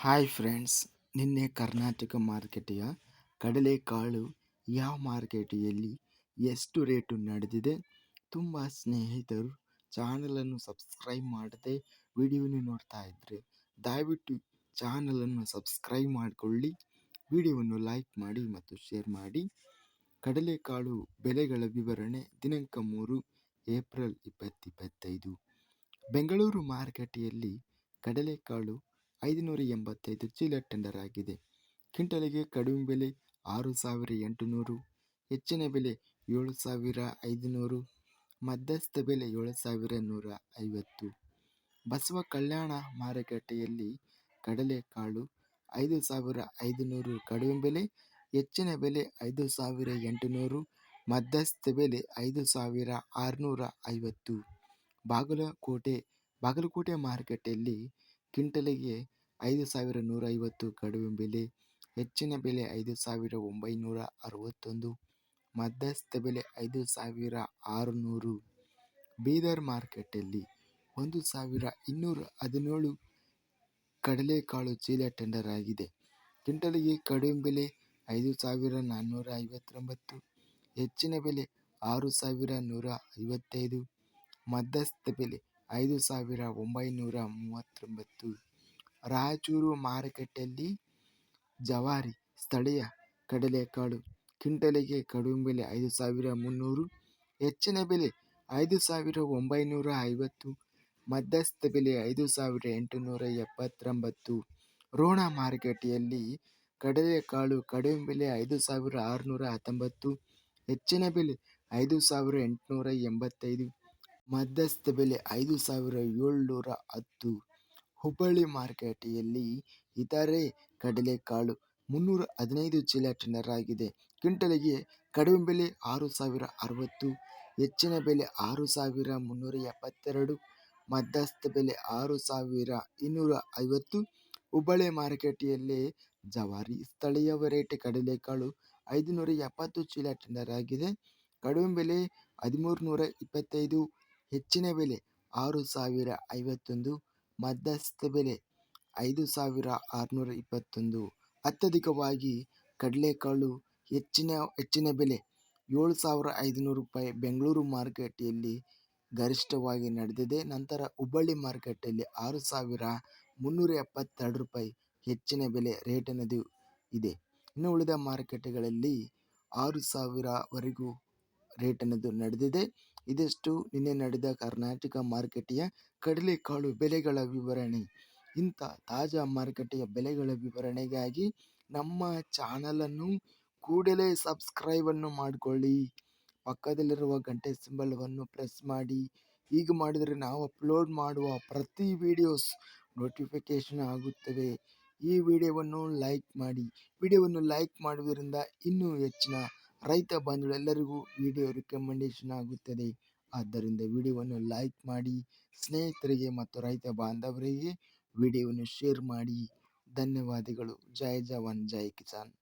Hi friends, ನಿನ್ನೆ ಕರ್ನಾಟಕ ಮಾರ್ಕೆಟಿಯ ಕಡಲೆಕಾಳು ಯಾವ ಮಾರ್ಕೆಟಿಯಲ್ಲಿ ಎಷ್ಟು ರೇಟು ನಡೆದಿದೆ ತುಂಬ ಸ್ನೇಹಿತರು ಚಾನಲನ್ನು ಸಬ್ಸ್ಕ್ರೈಬ್ ಮಾಡದೆ ವಿಡಿಯೋನ ನೋಡ್ತಾ ಇದ್ದರೆ ದಯವಿಟ್ಟು ಚಾನಲನ್ನು ಸಬ್ಸ್ಕ್ರೈಬ್ ಮಾಡಿಕೊಳ್ಳಿ, ವಿಡಿಯೋವನ್ನು ಲೈಕ್ ಮಾಡಿ ಮತ್ತು ಶೇರ್ ಮಾಡಿ. ಕಡಲೆಕಾಳು ಬೆಲೆಗಳ ವಿವರಣೆ ದಿನಾಂಕ ಮೂರು ಏಪ್ರಿಲ್ ಇಪ್ಪತ್ತಿಪ್ಪತ್ತೈದು ಬೆಂಗಳೂರು ಮಾರುಕಟ್ಟೆಯಲ್ಲಿ ಕಡಲೆಕಾಳು ಐದುನೂರ ಎಂಬತ್ತೈದು ಚೀಲ ಟೆಂಡರ್ ಆಗಿದೆ. ಕ್ವಿಂಟಲಿಗೆ ಕಡಿಮೆ ಬೆಲೆ ಆರು ಸಾವಿರ ಎಂಟುನೂರು, ಹೆಚ್ಚಿನ ಬೆಲೆ ಏಳು ಸಾವಿರ ಐದುನೂರು, ಮಧ್ಯಸ್ಥ ಬೆಲೆ ಏಳು ಸಾವಿರ ನೂರ ಐವತ್ತು ಬಸವ ಕಲ್ಯಾಣ ಮಾರುಕಟ್ಟೆಯಲ್ಲಿ ಕಡಲೆಕಾಳು ಐದು ಸಾವಿರ ಐದುನೂರು, ಕಡಿಮೆ ಬೆಲೆ ಹೆಚ್ಚಿನ ಬೆಲೆ ಐದು ಸಾವಿರ ಎಂಟುನೂರು, ಮಧ್ಯಸ್ಥ ಬೆಲೆ ಐದು ಸಾವಿರ ಆರುನೂರ ಐವತ್ತು ಬಾಗಲಕೋಟೆ ಬಾಗಲಕೋಟೆ ಮಾರುಕಟ್ಟೆಯಲ್ಲಿ ಕ್ವಿಂಟಲಿಗೆ ಐದು ಸಾವಿರ ನೂರ ಐವತ್ತು ಕಡಿಮೆ ಬೆಲೆ, ಹೆಚ್ಚಿನ ಬೆಲೆ ಐದು ಸಾವಿರ ಒಂಬೈನೂರ ಅರವತ್ತೊಂದು, ಮಧ್ಯಸ್ಥ ಬೆಲೆ ಐದು ಸಾವಿರ ಆರುನೂರು. ಬೀದರ್ ಮಾರ್ಕೆಟಲ್ಲಿ ಒಂದು ಸಾವಿರ ಇನ್ನೂರ ಹದಿನೇಳು ಕಡಲೆಕಾಳು ಚೀಲ ಟೆಂಡರ್ ಆಗಿದೆ. ಕ್ವಿಂಟಲಿಗೆ ಕಡಿಮೆ ಬೆಲೆ ಐದು ಸಾವಿರ ನಾನ್ನೂರ ಐವತ್ತೊಂಬತ್ತು ಹೆಚ್ಚಿನ ಬೆಲೆ ಆರು ಸಾವಿರ ನೂರ ಐವತ್ತೈದು ಮಧ್ಯಸ್ಥ ಬೆಲೆ ಐದು ಸಾವಿರ ಒಂಬೈನೂರ ಮೂವತ್ತೊಂಬತ್ತು ರಾಯಚೂರು ಮಾರುಕಟ್ಟೆಯಲ್ಲಿ ಜವಾರಿ ಸ್ಥಳೀಯ ಕಡಲೆಕಾಳು ಕ್ವಿಂಟಲಿಗೆ ಕಡಿಮೆ ಬೆಲೆ ಐದು ಸಾವಿರ ಮುನ್ನೂರು, ಹೆಚ್ಚಿನ ಬೆಲೆ ಐದು ಸಾವಿರ ಒಂಬೈನೂರ ಐವತ್ತು, ಮಧ್ಯಸ್ಥ ಬೆಲೆ ಐದು ಸಾವಿರ ಎಂಟುನೂರ ಎಪ್ಪತ್ತೊಂಬತ್ತು. ರೋಣ ಮಾರುಕಟ್ಟೆಯಲ್ಲಿ ಕಡಲೆಕಾಳು ಕಡಿಮೆ ಬೆಲೆ ಐದು ಸಾವಿರ ಆರುನೂರ ಹತ್ತೊಂಬತ್ತು, ಹೆಚ್ಚಿನ ಬೆಲೆ ಐದು ಸಾವಿರ ಎಂಟುನೂರ ಎಂಬತ್ತೈದು. ಮಧ್ಯಸ್ಥ ಬೆಲೆ ಐದು ಸಾವಿರ ಏಳ್ನೂರ ಹತ್ತು. ಹುಬ್ಬಳ್ಳಿ ಮಾರುಕಟ್ಟೆಯಲ್ಲಿ ಇತರೆ ಕಡಲೆಕಾಳು ಮುನ್ನೂರ ಹದಿನೈದು ಚೀಲ ಟೆಂಡರ್ ಆಗಿದೆ ಕ್ವಿಂಟಲಿಗೆ ಕಡಿಮೆ ಬೆಲೆ ಆರು ಸಾವಿರ ಅರವತ್ತು, ಹೆಚ್ಚಿನ ಬೆಲೆ ಆರು ಸಾವಿರ ಮುನ್ನೂರ ಎಪ್ಪತ್ತೆರಡು, ಮಧ್ಯಸ್ಥ ಬೆಲೆ ಆರು ಸಾವಿರ ಇನ್ನೂರ ಐವತ್ತು. ಹುಬ್ಬಳ್ಳಿ ಮಾರುಕಟ್ಟೆಯಲ್ಲಿ ಜವಾರಿ ಸ್ಥಳೀಯ ವೆರೈಟಿ ಕಡಲೆಕಾಳು ಐದುನೂರ ಎಪ್ಪತ್ತು ಚೀಲ ಟೆಂಡರ್ ಆಗಿದೆ ಕಡಿಮೆ ಬೆಲೆ ಹದಿಮೂರು ನೂರ ಇಪ್ಪತ್ತೈದು ಹೆಚ್ಚಿನ ಬೆಲೆ ಆರು ಸಾವಿರ ಐವತ್ತೊಂದು, ಮಧ್ಯಸ್ಥ ಬೆಲೆ ಐದು ಸಾವಿರ ಆರುನೂರ ಇಪ್ಪತ್ತೊಂದು. ಅತ್ಯಧಿಕವಾಗಿ ಕಡಲೆಕಾಳು ಹೆಚ್ಚಿನ ಹೆಚ್ಚಿನ ಬೆಲೆ ಏಳು ಸಾವಿರ ಐದುನೂರು ರೂಪಾಯಿ ಬೆಂಗಳೂರು ಮಾರುಕಟ್ಟೆಯಲ್ಲಿ ಗರಿಷ್ಠವಾಗಿ ನಡೆದಿದೆ. ನಂತರ ಹುಬ್ಬಳ್ಳಿ ಮಾರುಕಟ್ಟೆಯಲ್ಲಿ ಆರು ಸಾವಿರ ಮುನ್ನೂರ ಎಪ್ಪತ್ತೆರಡು ರೂಪಾಯಿ ಹೆಚ್ಚಿನ ಬೆಲೆ ರೇಟ್ ಅನ್ನೋದು ಇದೆ. ಇನ್ನು ಉಳಿದ ಮಾರುಕಟ್ಟೆಗಳಲ್ಲಿ ಆರು ಸಾವಿರವರೆಗೂ ರೇಟ್ ಅನ್ನೋದು ನಡೆದಿದೆ. ಇದಿಷ್ಟು ನಿನ್ನೆ ನಡೆದ ಕರ್ನಾಟಕ ಮಾರುಕಟ್ಟೆಯ ಕಡಲೆಕಾಳು ಬೆಲೆಗಳ ವಿವರಣೆ. ಇಂಥ ತಾಜಾ ಮಾರುಕಟ್ಟೆಯ ಬೆಲೆಗಳ ವಿವರಣೆಗಾಗಿ ನಮ್ಮ ಚಾನಲನ್ನು ಕೂಡಲೇ ಸಬ್ಸ್ಕ್ರೈಬನ್ನು ಮಾಡಿಕೊಳ್ಳಿ. ಪಕ್ಕದಲ್ಲಿರುವ ಗಂಟೆ ಸಿಂಬಲವನ್ನು ಪ್ರೆಸ್ ಮಾಡಿ. ಹೀಗೆ ಮಾಡಿದರೆ ನಾವು ಅಪ್ಲೋಡ್ ಮಾಡುವ ಪ್ರತಿ ವಿಡಿಯೋಸ್ ನೋಟಿಫಿಕೇಷನ್ ಆಗುತ್ತವೆ. ಈ ವಿಡಿಯೋವನ್ನು ಲೈಕ್ ಮಾಡಿ. ವಿಡಿಯೋವನ್ನು ಲೈಕ್ ಮಾಡುವುದರಿಂದ ಇನ್ನೂ ಹೆಚ್ಚಿನ ರೈತ ಬಂಧುಗಳೆಲ್ಲರಿಗೂ ವಿಡಿಯೋ ರಿಕಮೆಂಡೇಶನ್ ಆಗುತ್ತದೆ. ಆದ್ದರಿಂದ ವಿಡಿಯೋವನ್ನು ಲೈಕ್ ಮಾಡಿ, ಸ್ನೇಹಿತರಿಗೆ ಮತ್ತು ರೈತ ಬಾಂಧವರಿಗೆ ವಿಡಿಯೋವನ್ನು ಶೇರ್ ಮಾಡಿ. ಧನ್ಯವಾದಗಳು. ಜೈ ಜವಾನ್, ಜೈ ಕಿಸಾನ್.